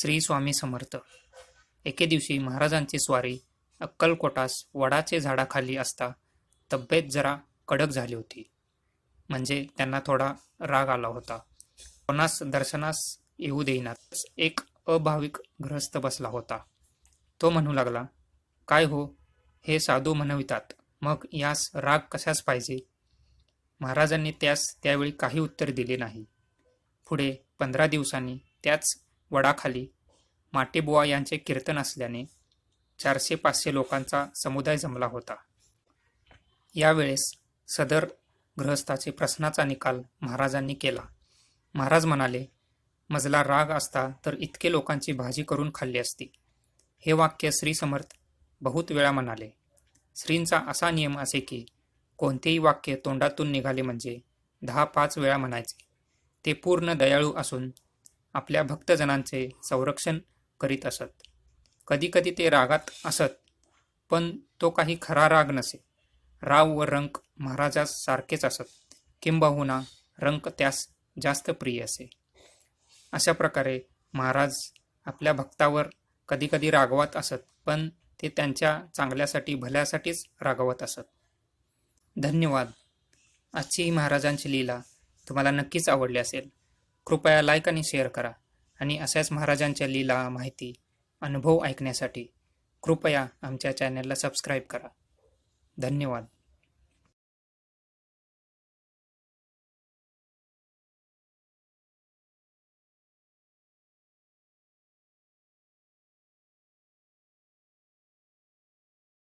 श्री स्वामी समर्थ. एके दिवशी महाराजांची स्वारी अक्कलकोटास वडाचे झाडाखाली असता तब्येत जरा कडक झाली होती. म्हणजे त्यांना थोडा राग आला होता. कोणास दर्शनास येऊ देईनात एक अभाविक ग्रहस्थ बसला होता. तो म्हणू लागला काय हो? हे साधू म्हणवितात. मग यास राग कशाच पाहिजे? महाराजांनी त्यास त्यावेळी काही उत्तर दिले नाही. पुढे पंधरा दिवसांनी त्याच वडाखाली माटेबुवा यांचे कीर्तन असल्याने चारशे पाचशे लोकांचा समुदाय जमला होता. यावेळेस सदर गृहस्थाचे प्रश्नाचा निकाल महाराजांनी केला. महाराज म्हणाले मजला राग असता तर इतके लोकांची भाजी करून खाल्ली असती. हे वाक्य श्री समर्थ बहुत वेळा म्हणाले. श्रींचा असा नियम असे की कोणतेही वाक्य तोंडातून निघाले म्हणजे दहा पाच वेळा म्हणायचे. ते पूर्ण दयाळू असून आपल्या भक्तजनांचे संरक्षण करीत असत. कधीकधी ते रागात असत पण तो काही खरा राग नसे. राव व रंक महाराजास सारखेच असत. किंबहुना रंक त्यास जास्त प्रिय असे. अशा प्रकारे महाराज आपल्या भक्तावर कधीकधी रागवत असत पण ते त्यांच्या चांगल्यासाठी भल्यासाठीच रागवत असत. धन्यवाद. आजची ही महाराजांची लीला तुम्हाला नक्कीच आवडली असेल. कृपया लाईक आणि शेअर करा. आणि अशाच महाराजांच्या लीला माहिती अनुभव ऐकण्यासाठी कृपया आमच्या चॅनलला सबस्क्राईब करा. धन्यवाद.